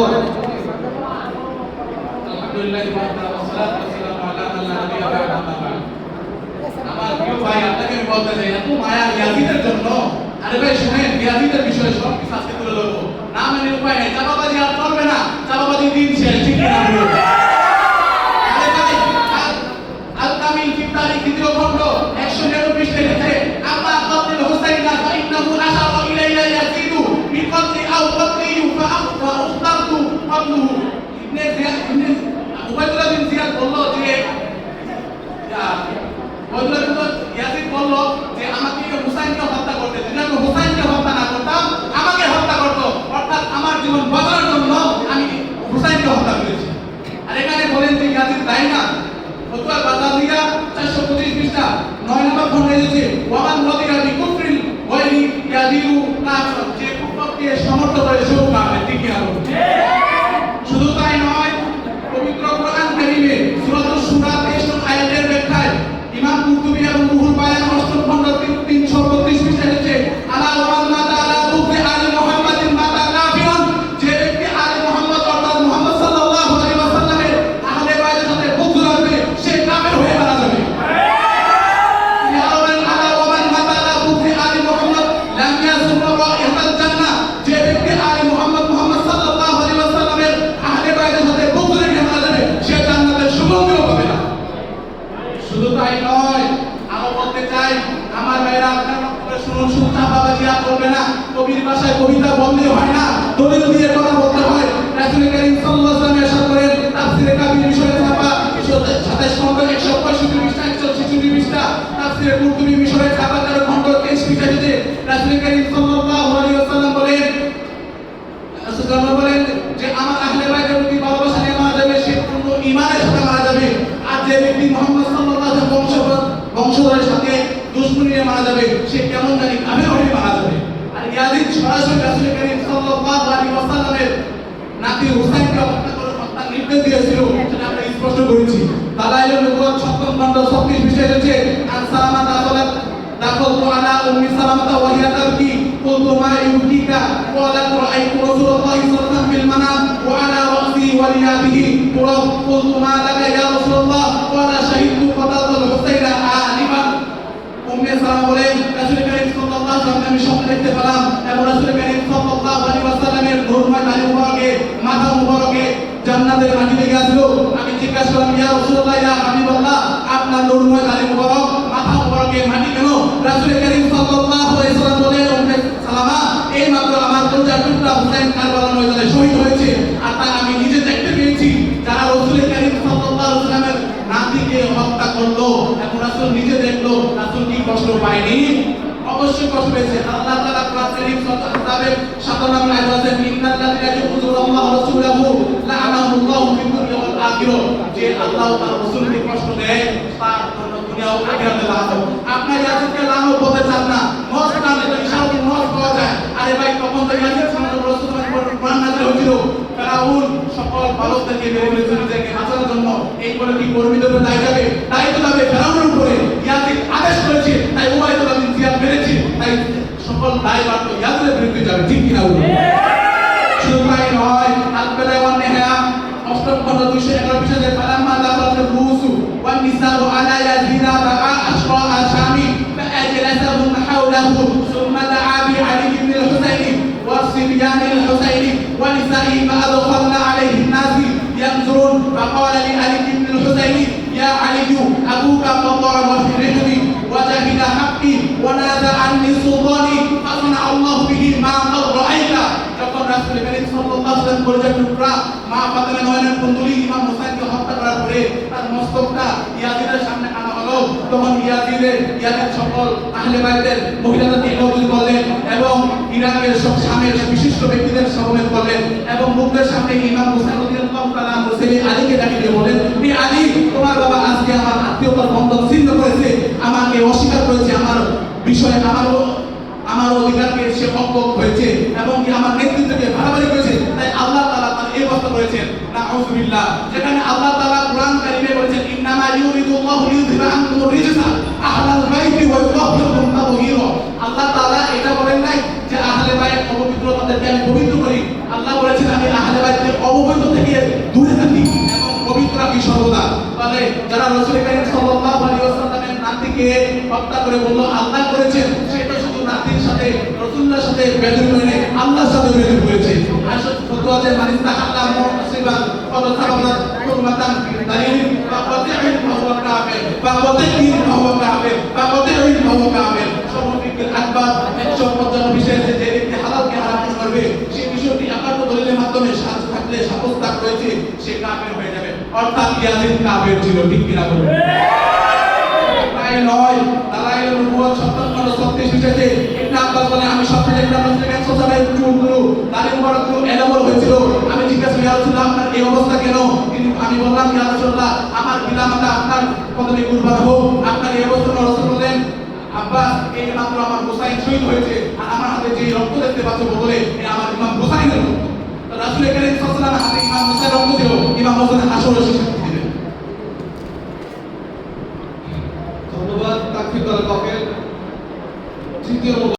বা'দ। আমার প্রিয় ভাই, আপনাকে আমি বলতে চাই এত মায়া ইয়াজিদের জন্য, আরে ভাই, শুনেন ইয়াজিদের বিষয়ে সব কিছু আজকে তুলে ধরবো। না মানে উপায় নেই চাপাবাজি আর চলবে না চাপাবাজি দিন শেষ, ঠিক না বলুন? আরে ভাই আল- আল কামিল ফি তারিখ দ্বিতীয় খণ্ড 199 পৃষ্ঠায় লিখেছে আম্মা কতল হুসাইন ফা ইন্নাহু আশারা ইলাইয়া ইয়াজিদু বিকতলি আও কতলি ফা আখফা উখতারতু কতলুহু Ibn Ziyad Ibn Ubaidullah bin Ziyad বলল যে বদলা কিন্তু ইয়াজিদ বলল যে আমাকে হুসাইনকে হত্যা করতে যদি আমি হুসাইনকে হত্যা না করতাম আমাকে হত্যা করতো অর্থাৎ আমার জীবন বাঁচানোর জন্য আমি হুসাইনকে হত্যা করেছি আর এখানে বলেন যে ইয়াজিদ দায়ী না ফতুয়া বাজারিয়া 425 পৃষ্ঠা 9 নম্বর খণ্ডে এসেছে ওয়ামান রদিয়া বি কুফরিল ওয়াইনি ইয়াজিদু কাফর যে কুফরকে সমর্থন করে সেও কাফের ঠিক কি না বলুন? শুধু তাই নয় পবিত্র কোরআন কারিমে সূরাতুশ শুরা 23 নং আয়াতের ব্যাখ্যায় ইমাম কুরতুবী এবং রুহুল বায়ান অষ্টম খণ্ড 332 পৃষ্ঠায় লিখেছে আলা ওয়াল মাতা আলা বুফি আলি মুহাম্মাদিন মাতা কাফিরুন যে ব্যক্তি আলি মুহাম্মদ অর্থাৎ মুহাম্মদ সাল্লাল্লাহু আলাইহি ওয়াসাল্লামের আহলে বাইতের সাথে বুঝ রাখবে সে কাফের হয়ে মারা যাবে ইয়াওমান আলা ওয়ামান মাতা আলা বুফি আলি মুহাম্মদ লাম ইয়াজুর রাইহাতাল জান্নাহ যে ব্যক্তি আলি মুহাম্মদ মুহাম্মদ সাল্লাল্লাহু আলাইহি ওয়াসাল্লামের আহলে বাইতের সাথে বুঝ রেখে মারা যাবে সে জান্নাতের সুগন্ধিও পাবে না শুধু তাই নয় আরও বলতে চাই আমার ভাইরা আপনার বক্তব্য শুনুন শুধু চাপাবাজি আর করবে না কবির ভাষায় কবিতা বললে হয় না দলিল দিয়ে কথা বলতে হয় রাসূল করিম সাল্লাল্লাহু আলাইহি ওয়াসাল্লাম এরশাদ করেন তাফসীরে কাবির বিষয়ে ছাপা 27 খণ্ড 165 পৃষ্ঠা 166 পৃষ্ঠা তাফসীরে কুরতুবী বিষয়ে ছাপা 13 খণ্ড 23 পৃষ্ঠা যেতে রাসূল করিম সাল্লাল্লাহু আলাইহি ওয়াসাল্লাম বলেন রাসূলুল্লাহ বলেন যে, আমার আহলে বাইতের প্রতি ভালোবাসা নিয়ে মারা যাবে, সে পূর্ণ ঈমানের সাথে মারা যাবে। আর যে আর রাসূল সপ্তম খণ্ড 36 বিষয় রয়েছে আন সালামা দাখলাত دخلت على ام سلمة وهي تبكي قلت ما يبكيك قالت رايت رسول الله صلى الله عليه وسلم في المنام وعلى راسي وليابه تراب قلت ما لك يا رسول الله قال شهدت قتلت الحسين آنفا উম্মে সালাম বলেন রাসূল করিম সাল্লাল্লাহু আলাইহি ওয়াসাল্লাম আমি স্বপ্ন দেখতে পেলাম এবং রাসূল করিম সাল্লাল্লাহু আলাইহি ওয়াসাল্লামের নূরময় দাড়ি মুবারকে মাথা মুবারকে জান্নাতের মাটি থেকে আসলো আমি জিজ্ঞাসা করলাম ইয়া রাসূলুল্লাহ ইয়া হাবিবাল্লাহ আপনার নূরময় দাড়ি মুবারক মুবারকে মাটি কেন রাসূল করিম সাল্লাল্লাহু আলাইহি ওয়াসাল্লাম বলেন উম্মে সালামা এই মাত্র আমার কলিজার টুকরা হুসাইন কারবালার ময়দানে শহীদ হয়েছে আর তা আমি নিজে দেখতে পেয়েছি যারা রাসূল করিম সাল্লাল্লাহু আলাইহি ওয়াসাল্লামের নাতিকে হত্যা করল এখন রাসূল নিজে দেখল রাসূল কি কষ্ট পায়নি অবশ্যই কষ্ট পেয়েছে আল্লাহ তাআলা কোরআন সূরা আহজাবের 57 নম্বর আয়াতে বলেছেন ইন্নাল্লাযীনা ইউযুরুল্লাহ রাসূলাহু লা'নাহুল্লাহু ফিদ দুনিয়া ওয়াল আখিরাহ যে আল্লাহ তার রাসূলকে কষ্ট দেয় তার জন্য দুনিয়া ও আখিরাতে লানত আপনার ইয়াজিদকে লানত বলতে চান না নস নামে তো ইশারাতে নস পাওয়া যায় আরে ভাই তখন তো ইয়াজিদ সম্বন্ধে রাসূল কোরআন নাযিল হয়েছিল ফেরাউন সকল বালকদেরকে মেরে ফেলেছিল নিজেকে বাঁচানোর জন্য এই বলে কি কর্মীদের উপরে দায় যাবে দায়িত্ব যাবে ফেরাউনের উপরে ইয়াজিদ আদেশ করেছে তাই উবাইদুল্লাহ বিন জিয়াদ মেরেছে তাই সকল দায় বার্ত ইয়াজিদের বিরুদ্ধে যাবে ঠিক কিনা বলুন শুধু তাই নয় আলবেলা ওয়ান নেহা অষ্টম খণ্ড দুইশো এগারো পৃষ্ঠাতে ফালাম্মা দাখালাত রুসু ওয়ান নিসাউ আলা ইয়াজিদা বাআ আশরা আশামি فأجلسهم حوله ثم دعا بعلي بن الحسين والصبيان الحسين ونسائه فأدخلنا عليه الناس ينظرون فقال لعلي بن الحسين يا علي أبوك قطع وفرحني وجهل حقي ونادى عني سلطاني فصنع الله به ما قد رأيت যখন রাসূল করিম সাল্লাল্লাহু আলাইহি ওয়াসাল্লাম কলেজের টুকরা মা ফাতেমা নয়নের কুণ্ডলী ইমাম হোসেনকে হত্যা করার পরে তার মস্তকটা ইয়াজিদের সামনে আনা হলো তখন ইয়াজিদের ইয়াজিদ সকল আহলে বাইতের মহিলাদেরকে একত্রিত করলেন এবং ইরাকের সব শামের বিশিষ্ট ব্যক্তিদের সমবেত করলেন এবং মুখদের সামনে ইমাম হোসেন রাদিয়াল্লাহু আলীকে ডাকিয়ে বলেন এই আলী, তোমার বাবা আজকে আমার আত্মীয়তার বন্ধন ছিন্ন করেছে, আমাকে অস্বীকার করেছে, আমার বিষয়ে আমার আমার অধিকারকে সে অবগত হয়েছে এবং কি আমার নেতৃত্বকে ভাড়াবাড়ি করেছে, তাই আল্লাহ তাআলা তার এই অবস্থা করেছেন। নাউযুবিল্লাহ যেখানে আল্লাহ তাআলা কোরআন কারীমে বলেছেন, ইন্নামা ইউরিদুল্লাহু লিইউযহিবা আনকুম রিজসা আহলাল অবৈধ থেকে দূরে থাকি এবং পবিত্র রাখি সর্বদা। তাহলে যারা রসুল করিম সাল্লাল্লাহু আলাইহি ওয়াসাল্লামের নাতিকে হত্যা করে বলল, আল্লাহ করেছেন। সেটা শুধু নাতির সাথে রসুল্লাহর সাথে বেদুর করে আল্লাহর সাথে বেদুর করেছে আসল ফতোয়াতে মানিস তাহাল্লা মুসিবান কত সাবানা কুরমাতান দালিল বা কতিহিন ফাহুয়া কাফির বা কতিহিন ফাহুয়া কাফির বা কতিহিন ফাহুয়া কাফির অর্থাৎ ইয়াজিদ কাফের ছিল, ঠিক কিনা বলুন? তাই নয় দালাইল নবুয়ত সত্তান্ন ছত্রিশ বিষয়তে ইবনে আব্বাস বলে, আমি এলোমেলো হয়েছিল। আমি জিজ্ঞাসা আপনার এই অবস্থা কেন? কিন্তু আমি বললাম, ইয়া আমার আপনার কদমে কুরবান হোক, আপনার এই অবস্থা রাসূল বললেন, আব্বাস, এই মাত্র আমার হুসাইন শহীদ হয়েছে, আর আমার হাতে যে রক্ত দেখতে পাচ্ছ বদলে আমার ইমাম হুসাইনের রক্ত। রাসূল ওয়াসাল্লাম হাতে ইমাম রক্ত ইমাম হোসেন হাসরে